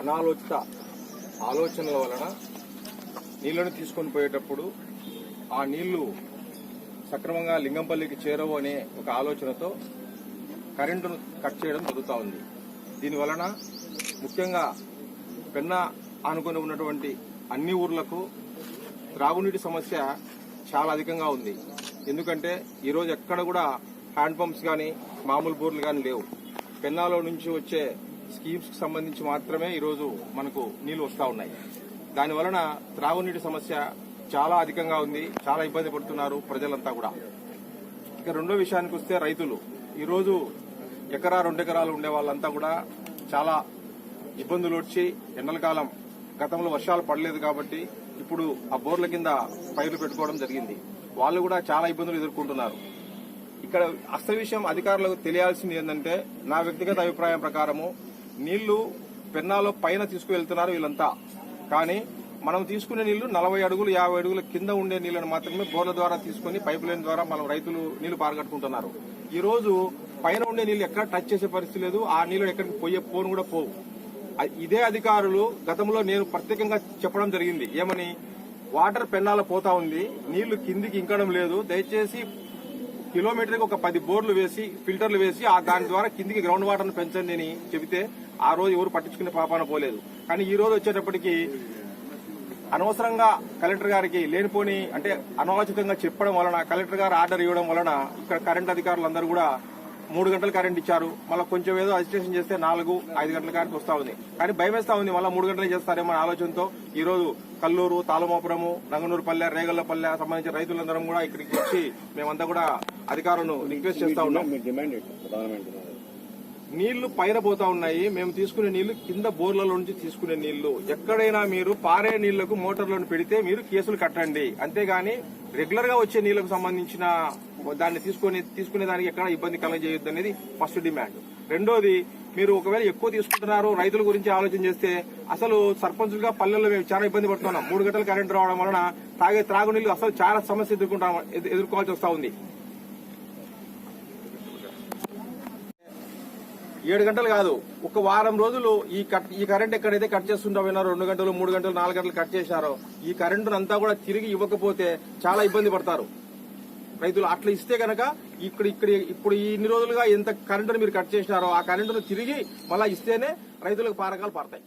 అనాలోచిత ఆలోచనల వలన నీళ్ళను తీసుకొని పోయేటప్పుడు ఆ నీళ్ళు సక్రమంగా లింగంపల్లికి చేరవు అనే ఒక ఆలోచనతో కరెంటును కట్ చేయడం జరుగుతూ ఉంది. దీని వలన ముఖ్యంగా పెన్నా ఆనుకొని ఉన్నటువంటి అన్ని ఊర్లకు త్రాగునీటి సమస్య చాలా అధికంగా ఉంది. ఎందుకంటే ఈరోజు ఎక్కడ కూడా హ్యాండ్ పంప్స్ కానీ మామూలు బోర్లు కానీ లేవు. పెన్నాలో నుంచి వచ్చే స్కీమ్స్కు సంబంధించి మాత్రమే ఈరోజు మనకు నీళ్ళు వస్తూ ఉన్నాయి. దాని వలన త్రాగునీటి సమస్య చాలా అధికంగా ఉంది చాలా ఇబ్బంది పడుతున్నారు ప్రజలంతా కూడా. ఇక రెండో విషయానికి వస్తే రైతులు. ఈరోజు ఎకరా రెండు ఎకరాలు ఉండే వాళ్ళంతా కూడా చాలా ఇబ్బందులు వచ్చి ఎండల కాలం గతంలో వర్షాలు పడలేదు కాబట్టి ఇప్పుడు ఆ బోర్ల కింద పైర్లు పెట్టుకోవడం జరిగింది. వాళ్ళు కూడా చాలా ఇబ్బందులు ఎదుర్కొంటున్నారు. ఇక్కడ అస్త విషయం అధికారులకు తెలియాల్సింది ఏంటంటే నా వ్యక్తిగత అభిప్రాయం ప్రకారము నీళ్ళు పెన్నాలో పైన తీసుకువెళ్తున్నారు వీళ్ళంతా. కానీ మనం తీసుకునే నీళ్ళు నలభై అడుగులు యాభై అడుగుల కింద ఉండే నీళ్ళను మాత్రమే బోర్ల ద్వారా తీసుకుని పైప్ లైన్ ద్వారా మనం రైతులు నీళ్ళు పారగట్టుకుంటున్నారు. ఈ రోజు పైన ఉండే నీళ్ళు ఎక్కడ టచ్ చేసే పరిస్థితి లేదు. ఆ నీళ్ళు ఎక్కడికి పోయే పోను కూడా పోవు. ఇదే అధికారులు గతంలో నేను ప్రత్యేకంగా చెప్పడం జరిగింది. ఏమని? వాటర్ పెన్నాల పోతా ఉంది. నీళ్ళు కిందికి ఇంకడం లేదు. దయచేసి కిలోమీటర్కి ఒక పది బోర్లు వేసి ఫిల్టర్లు వేసి ఆ దాని ద్వారా కిందికి గ్రౌండ్ వాటర్ను పెంచండి అని చెబితే ఆ రోజు ఎవరు పట్టించుకునే పాపాన పోలేదు. కానీ ఈ రోజు వచ్చేటప్పటికి అనవసరంగా కలెక్టర్ గారికి లేనిపోని అంటే అనాలోచితంగా చెప్పడం వలన కలెక్టర్ గారు ఆర్డర్ ఇవ్వడం వలన ఇక్కడ కరెంట్ అధికారులందరూ కూడా మూడు గంటలు కరెంట్ ఇచ్చారు. మళ్ళీ కొంచెం ఏదో అజిటేషన్ చేస్తే నాలుగు ఐదు గంటల కరెంట్ వస్తా ఉంది. కానీ భయం వేస్తా ఉంది మళ్ళీ మూడు గంటలు చేస్తారేమో అనే ఆలోచనతో ఈ రోజు కల్లూరు తాళమోపురము నంగనూరుపల్లె రేగల్లపల్లె సంబంధించిన రైతులందరం కూడా ఇక్కడికి వచ్చి మేమంతా కూడా అధికారులను రిక్వెస్ట్ చేస్తా ఉన్నాం. నీళ్ళు పైన పోతా ఉన్నాయి. మేము తీసుకునే నీళ్ళు కింద బోర్లలో నుంచి తీసుకునే నీళ్ళు. ఎక్కడైనా మీరు పారే నీళ్ళకు మోటార్లను పెడితే మీరు కేసులు కట్టండి. అంతేగాని రెగ్యులర్గా వచ్చే నీళ్ళకు సంబంధించిన దాన్ని తీసుకుని తీసుకునే దానికి ఎక్కడ ఇబ్బంది కలగజేయొద్దు అనేది ఫస్ట్ డిమాండ్. రెండోది మీరు ఒకవేళ ఎక్కువ తీసుకుంటున్నారు రైతుల గురించి ఆలోచన చేస్తే అసలు సర్పంచులుగా పల్లెల్లో మేము చాలా ఇబ్బంది పడుతున్నాం. మూడు గంటలు కరెంట్ రావడం వలన తాగే త్రాగునీళ్ళు అసలు చాలా సమస్య ఎదుర్కొంటాం ఎదు- ఎదుర్కోవాల్సి వస్తా ఉంది. ఏడు గంటలు కాదు. ఒక వారం రోజులు ఈ కట్ ఈ కరెంట్ ఎక్కడైతే కట్ చేస్తుంటామో రెండు గంటలు మూడు గంటలు నాలుగు గంటలు కట్ చేశారో ఈ కరెంటును అంతా కూడా తిరిగి ఇవ్వకపోతే చాలా ఇబ్బంది పడతారు. రైతులు అట్లా ఇస్తే కనుక ఇక్కడ ఇక్కడ ఇప్పుడు ఇన్ని రోజులుగా ఎంత కరెంటును మీరు కట్ చేసినారో ఆ కరెంటును తిరిగి మళ్ళా ఇస్తేనే రైతులకు పారకాలు పడతాయి